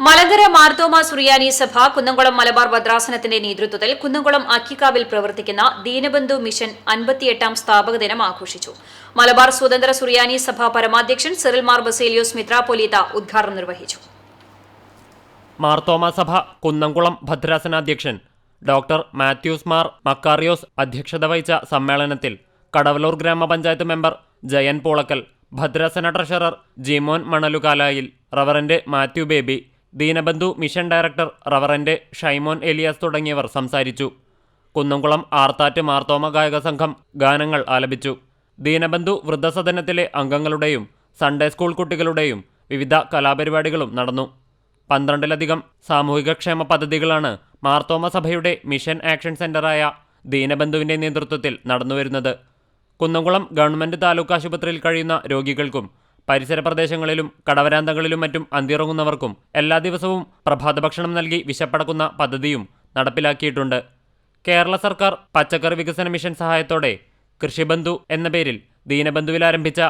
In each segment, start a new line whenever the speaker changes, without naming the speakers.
മലങ്കര മാർത്തോമ സുറിയാനി സഭ കുന്നംകുളം മലബാർ ഭദ്രാസനത്തിന്റെ നേതൃത്വത്തിൽ കുന്നംകുളം അക്കിക്കാവിൽ പ്രവർത്തിക്കുന്ന ദീനബന്ധു മിഷൻ അൻപത്തിയെട്ടാം സ്ഥാപക ദിനം ആഘോഷിച്ചു. മലബാർ സ്വതന്ത്ര സുറിയാനി സഭ പരമാധ്യക്ഷൻ സിറിൽ മാർ ബസേലിയോസ് മിത്രാപൊലീത ഉദ്ഘാടനം നിർവഹിച്ചു.
മാർത്തോമ സഭ കുന്നംകുളം ഭദ്രാസനാധ്യക്ഷൻ ഡോക്ടർ മാത്യൂസ് മാർ മക്കാറിയോസ് അധ്യക്ഷത വഹിച്ച സമ്മേളനത്തിൽ കടവലൂർ ഗ്രാമപഞ്ചായത്ത് മെമ്പർ ജയൻ പോളക്കൽ ഭദ്രാസന treasurer Jimon Manalukalayil reverend Mathew Baby Deenabandhu mission director reverend Shaimon Elias തുടങ്ങിയവർ സംസാരിച്ചു. കുന്നംകുളം ആർത്താറ്റ് മാർത്തോമ ഗായക സംഘം ഗാനങ്ങൾ ആലപിച്ചു. ദീനബന്ധു വൃദ്ധസദനത്തിലെ അംഗങ്ങളുടെയും സൺഡേ സ്കൂൾ കുട്ടികളുടെയും വിവിധ കലാപരിപാടികളും നടന്നു. പന്ത്രണ്ടിലധികം സാമൂഹികക്ഷേമ പദ്ധതികളാണ് മാർത്തോമ സഭയുടെ മിഷൻ ആക്ഷൻ സെന്ററായ ദീനബന്ധുവിന്റെ നേതൃത്വത്തിൽ നടന്നുവരുന്നത്. കുന്നംകുളം ഗവൺമെന്റ് താലൂക്ക് ആശുപത്രിയിൽ കഴിയുന്ന രോഗികൾക്കും പരിസര പ്രദേശങ്ങളിലും കടവരാന്തങ്ങളിലും മറ്റും അന്തിറങ്ങുന്നവർക്കും എല്ലാ ദിവസവും പ്രഭാത ഭക്ഷണം നൽകി വിശപ്പടക്കുന്ന പദ്ധതിയും നടപ്പിലാക്കിയിട്ടുണ്ട്. കേരള സർക്കാർ പച്ചക്കറി വികസന മിഷൻ സഹായത്തോടെ കൃഷിബന്ധു എന്ന പേരിൽ ദീനബന്ധുവിൽ ആരംഭിച്ച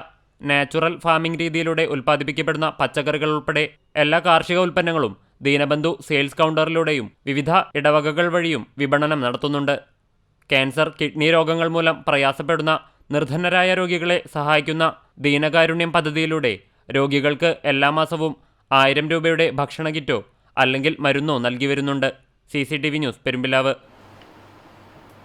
നാച്ചുറൽ ഫാമിംഗ് രീതിയിലൂടെ ഉൽപ്പാദിപ്പിക്കപ്പെടുന്ന പച്ചക്കറികൾ ഉൾപ്പെടെ എല്ലാ കാർഷിക ഉൽപ്പന്നങ്ങളും ദീനബന്ധു സെയിൽസ് കൗണ്ടറിലൂടെയും വിവിധ ഇടവകകൾ വഴിയും വിപണനം നടത്തുന്നുണ്ട്. ക്യാൻസർ കിഡ്നി രോഗങ്ങൾ മൂലം പ്രയാസപ്പെടുന്ന നിർധനരായ രോഗികളെ സഹായിക്കുന്ന ദീനകാരുണ്യം പദ്ധതിയിലൂടെ രോഗികൾക്ക് എല്ലാ മാസവും ആയിരം രൂപയുടെ ഭക്ഷണ കിറ്റോ അല്ലെങ്കിൽ മരുന്നോ നൽകി വരുന്നുണ്ട്. C news Perumpilavu.